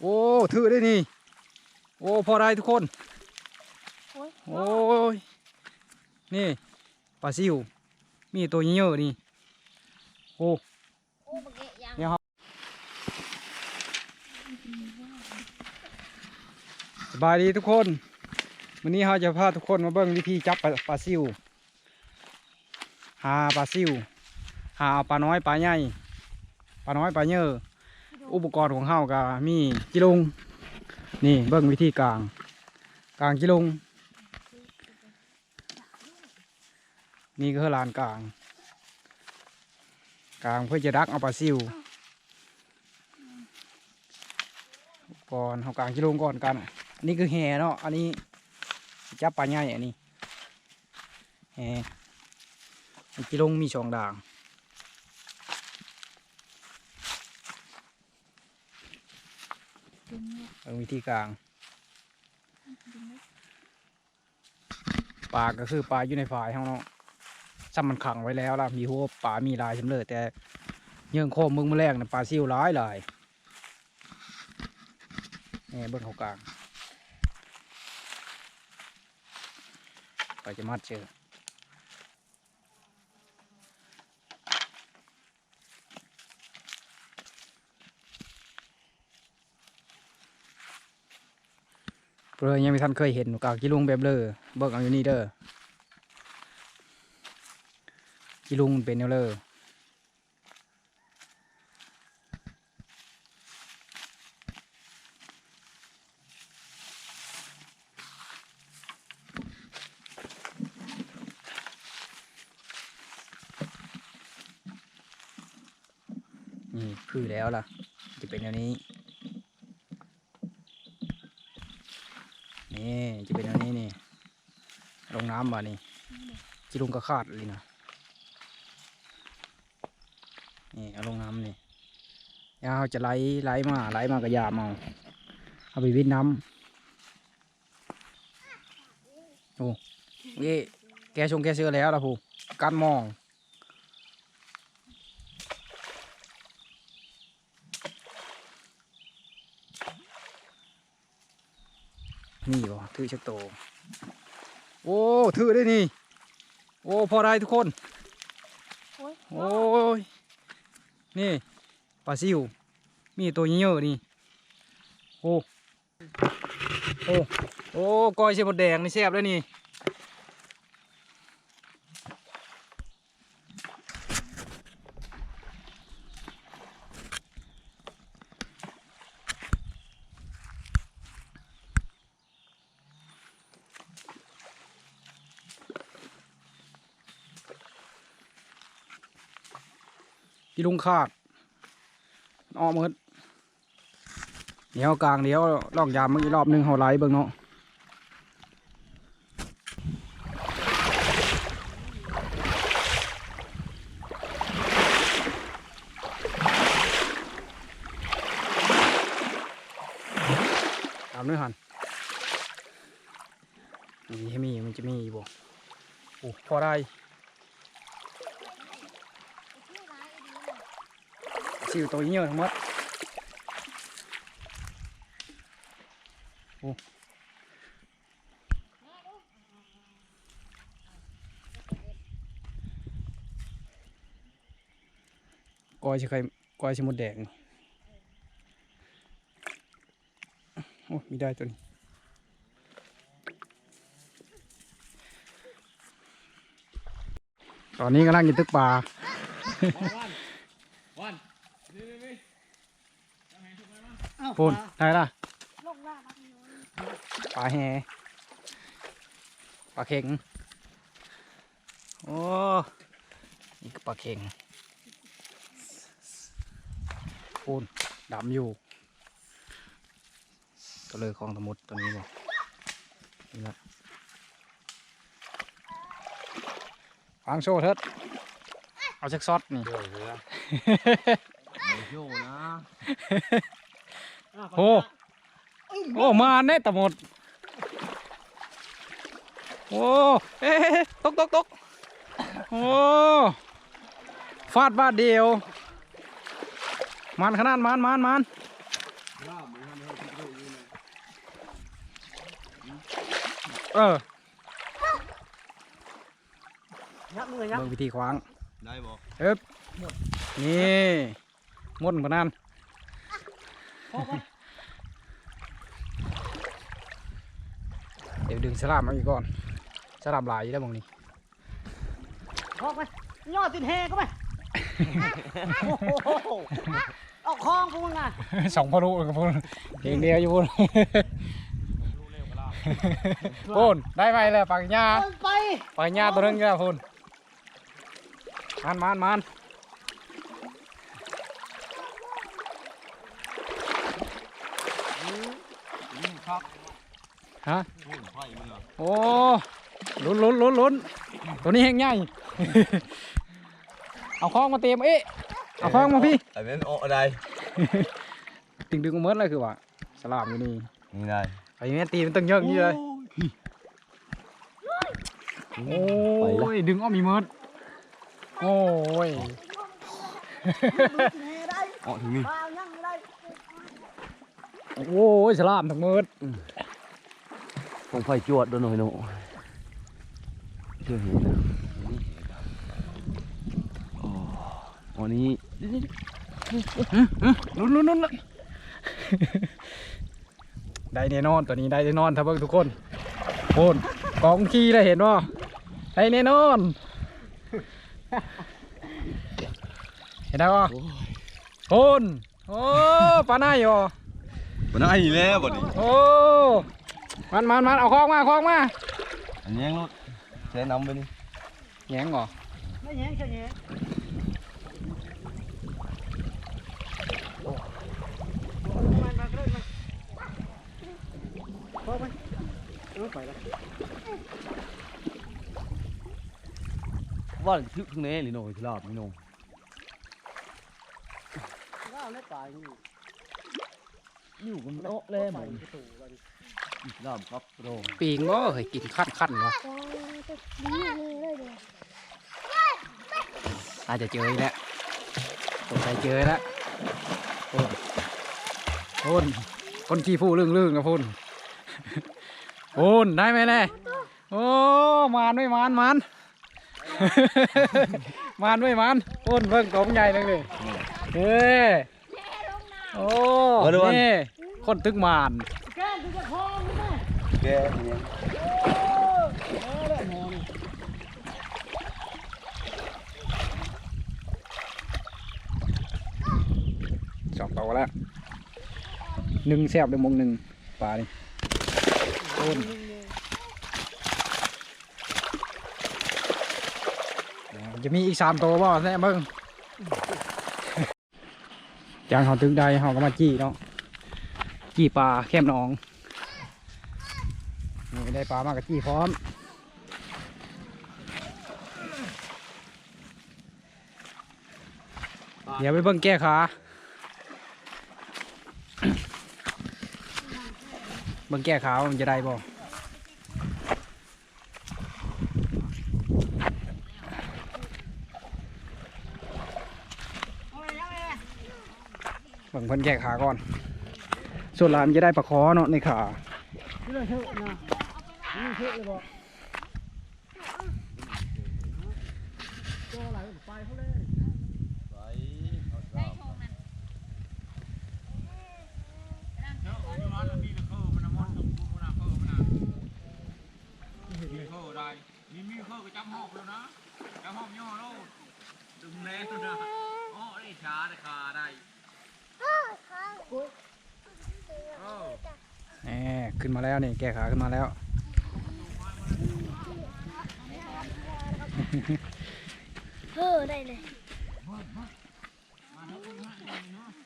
โอ้ถือได้นี่ โอ้พอได้ทุกคน โอ้ยโอ้ยนี่ปลาซิวมีตัวเยอะๆนี่ โอ้โอ้บักเกะยังเนี่ยครับสบายดีทุกคนวันนี้เราจะพาทุกคนมาเบิ่งวิธีจับปลาปลาซิวหาปลาซิวหาปลาน้อยปลาใหญ่ปลาน้อยปลาเยอะ อุปกรณ์ของเฮาก็มีกิลุงนี่เบิ่งวิธีกลาง กลางกิลุงนี่ก็คือลานกลาง กลางเพื่อจะดักเอาปลาซิวอุปก่อนเอากลางกิลุงก่อนกันนนี้คือแห่เนาะอันนี้จับปลาใหญ่อันนี้แห่กิลุงมีสองด่างเนี่ย เบิ่ง วิธีกลาง ปลาก็คือปลาอยู่ในฝายเฮาเนาะซ้ำมันขังไว้แล้วล่ะมีหัวปลามีลายสำเร็จแต่เยื่องโคมมึงมาแรกนะปลาซิวร้ายหลายนี่เบิ่งเขากลาง ไปจะมัดเจอ เพื่อยังไม่ทันเคยเห็นกลากิลุงแบบเลยเบิ่งเอาอยู่นี่เด้อกิลุงเป็นแนวเลยนี่คือแล้วล่ะ จะเป็นแบบนี้ นี่จะเป็นแบบนี้นี่ ลงน้ำมานี่จิลุงก็ขาดเลยนะนี่เอาลงน้ำนี่ยาวจะไหลไหลมาไหลมากระยาเอาเอาไปวิทน้ำโอ้นี่แกชงแกเสือแล้วล่ะผู้การมอง นี่บ่ถือชักโต โอ้ถือได้นี่ โอ้พอได้ทุกคน โอ้ยโอ้ยนี่ปลาซิว มีตัวเยอะๆนี่ โอ้ โอ้ โอ้ก้อยเชมดแดงนี่แซ่บเลยนี่ พี่ลุงขาดออกมืดเดี๋ยวกลางเดี๋ยวลอกยามเมึงอีกรอบหนึงเฮาไหลเบิ่งเนาะตามด้วยหันนี่ให้มีมันจะมีบ่โอ้พอได้ สิวตัวเยอะทั้งหมดโอ้ก้อยชิใครก้อยชิมดแดงโอ้มีได้ตัวนี้ตอนนี้กำลังกินตึกปลา พูนได้ละลงล่ามาที่นู้นปลาแฮปลาเข็ง โอ้นี่ก็ปลาเข็งพูนดำอยู่ ตัวเลยของสมุดตัวนี้บอกนี่ละวางโชว์เถิดเอาเช็คซอสนี่เดี๋ยวเหรอโยนะ โอ้โอ้มาแน่ตะหมด โอ้เอ๊ะตกตกตกโอ้ฟาดบาดเดียวมันขนาดมันมันมันว่ามึงทำให้ที่ดูอยู่นะเออยับมือยับเบิ่งวิธีขวางได้บ่เอ๊บนี่ม่นปานนั้น พอไปเดี๋ยวดึงสลามมาอีกก่อนสลามหลายอยู่แล้วบางนี้พอไปย่อติดแหก็ไปโอ้โหเอาคลองกูมึงอะสองพอรู้กับพูนเองเดียวอยู่พูนพูนได้ไหมเลยปากหญ้าเอาไปปากหญ้าตัวนึงก็พูนมันมันมัน ครับฮะโอ้ยไฟมึงเหรอโอ้ลุ้นลุ้นลุ้นลุ้นตัวนี้แห้งใหญ่เอาคล้องมาเตรียมเอ๊ะเอาคล้องมาพี่ไอ้เป็นโอ้อะไรดึงดึงมาเมิดเลยคือว่าสลามอยู่นี่นี่ได้ไอ้แม่ตีมันตึงเยอะอย่างนี้เลยโอ้ยดึงอ้อมมีเมิดโอ้ยแหได้อ๋อถึงนี่ เปล่ายังไม่ได้ โอ้ยสลามทั้งเมิดผมไฟจวดด้วยหน่อยหนูเชื่อเห็นนะอ๋ออ๋อนี้ลุ้นลุ้นลุ้นลุ้นได้แน่นอนตัวนี้ได้แน่นอนถ้าเบิ่งทุกคนโอนกองขี้เลยเห็นว่าได้แน่นอน เห็นได้ป่ะโอนโอ้ปลาหน้าอยู่ มันได้แล้วบ่ดิโอ้มันมันมันเอาคล้องมาคล้องมาอันนี้รถเส้นน้ำไปนี่แหงเหรอไม่แหงใช่แหงโอ้มันมาก็ได้มาพอไปเอาไปแล้วว่าทึกทึกแน่หรือโน่ที่ลาบนี่โน่ว้าวได้ตายนี่ อยู่กันโอ้แล่หมดลาบครับโรงปีงก็เคยกินขั้นขั้นวะโอ้ยจะดีเลยเลยอาจจะเจออีกแล้วสงสัยเจอแล้วโอนโอนคนขี้ผู้ลื่งลื่งกับพุ่นโอนได้ไหมแน่โอ้มานไม่มานมานมานไม่มานโอนเพิ่งตมใหญ่เลยเลยเฮ้ย โอ้นี่คนตึกมานแก้มถึงจะคลองนี่แม่แกเนี่ยโอ้เออเลยหมอนี่สองตัวแล้วหนึ่งแซบเลยมงหนึ่งปลานี่โอนจะมีอีกสามตัวบ่แน่เบิ่ง จางเขาตึกได้เขาก็มาจี้เนาะจี้ปลาแคมหนองนี่ได้ปลามากกับจี้พร้อมเดี๋ยวไปเบิ่งแก้ขาเบิ่งแก้ขาว่ามันจะได้บ่ เอาเลยเอาเลย เบิ่งเพิ่นแก้ขาก่อน ส่วนลานจะได้ปลาคอเนาะในขาจำหอกแล้วนะจำหอกย่อแล้วดึงแรงตัวนะอ๋อได้ช้าได้คาได้ เออแหมขึ้นมาแล้วนี่แก้ขาขึ้นมาแล้วเออได้เลย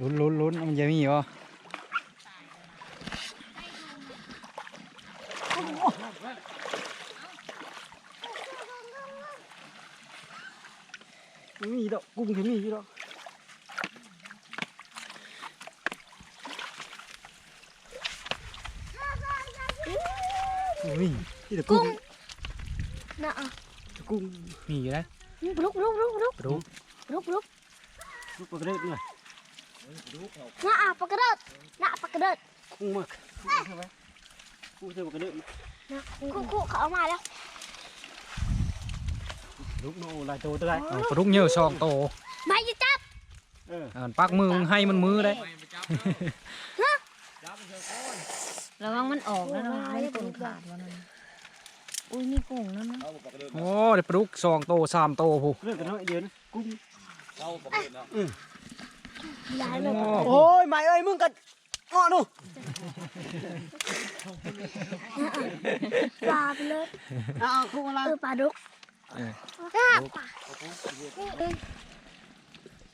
ลุ้นลุ้นลุ้นว่ามันจะมีบ่ไม่มีดอกกุ้งถึงมีอยู่ดอก นี่แต่กุ้ง น่ะอะกุ้งมีอยู่แล้วลุกลุกลุกลุกดูลุกลุกลูกปลากระเด็นเลยน่ะอะปลากระโดดน่ะปลากุ้งมากใช่ไหมกุ้งเจอมันกระเดื่องนะคุกคุกเขาเอามาแล้วลูกโน่ลายโตตัวได้เอาปลาดุกเหยอะซองโตไม่จะจับเอออ่านปักมือมึงให้มันมือเลยไม่ไปจับเด้อจับมันเถอะก้อนระวังมันออกแล้วนะมันกลนขาดวันนั้น อุ้ยมีกุ้งนั่นนะเอาปากกระเดินโอ้เดี๋ยวปลาดุกซองโตสามโตผู้เรื่องกันเนาะเดี๋ยวนะกุ้งเอาปากกระเดินเนาะหลายเลยโอ้โอ้ยไม่เอ้ยมึงกันงอดูปลาไปเลยเอากุ้งอะไรเออปลาดุก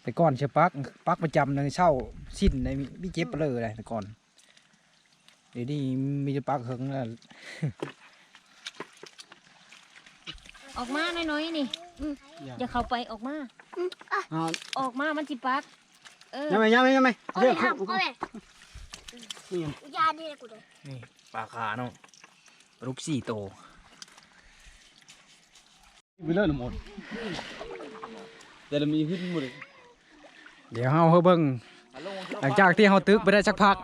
แต่ก่อนเชปักปักประจำในเช่าสิ้นในมีเจ็บไปเลยเลยแต่ก่อนเดี๋ยวนี้มีจะปักเฮิงแล้ว ออกมาน้อยๆนี่อย่าเข้าไปออกมาเอาออกมามันจิปัก เออยังไงยังไงยังไงเอาเรื่เลองยกุ้งทำเอาเลยนี่ยาดีเลยกูเลยนี่ปลาขาเนาะปลาดุกสี่โตไปเรื่อยหมดแต่เรามีขึ้นหมดเลยเดี๋ยวเฮาเฮาเบิ่งหลังจากที่เฮาตึกไปได้สักพัก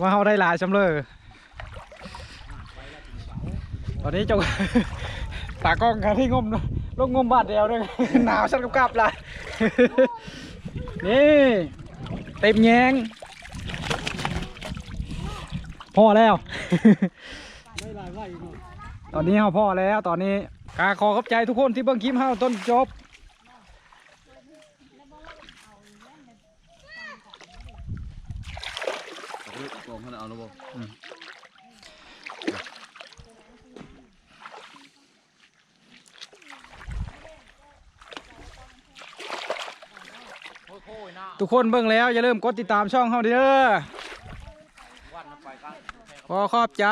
ว่าเฮาได้หลายสำเลยตอนนี้เจง ตากล้องกันที่งมนะลงงมบาดเดียวเลยหนาวชันกับกลับละนี่เต็มแยงพ่อแล้วไม่ลายไหวเนาะตอนนี้เฮาพ่อแล้วตอนนี้กาขอขอบใจทุกคนที่เบิ่งคลิปเฮาต้นจบกองขนาดเอาแล้วบ่ ทุกคนเบิ่งแล้วอย่าลืมกดติดตามช่องเฮาเด้อขอขอบใจ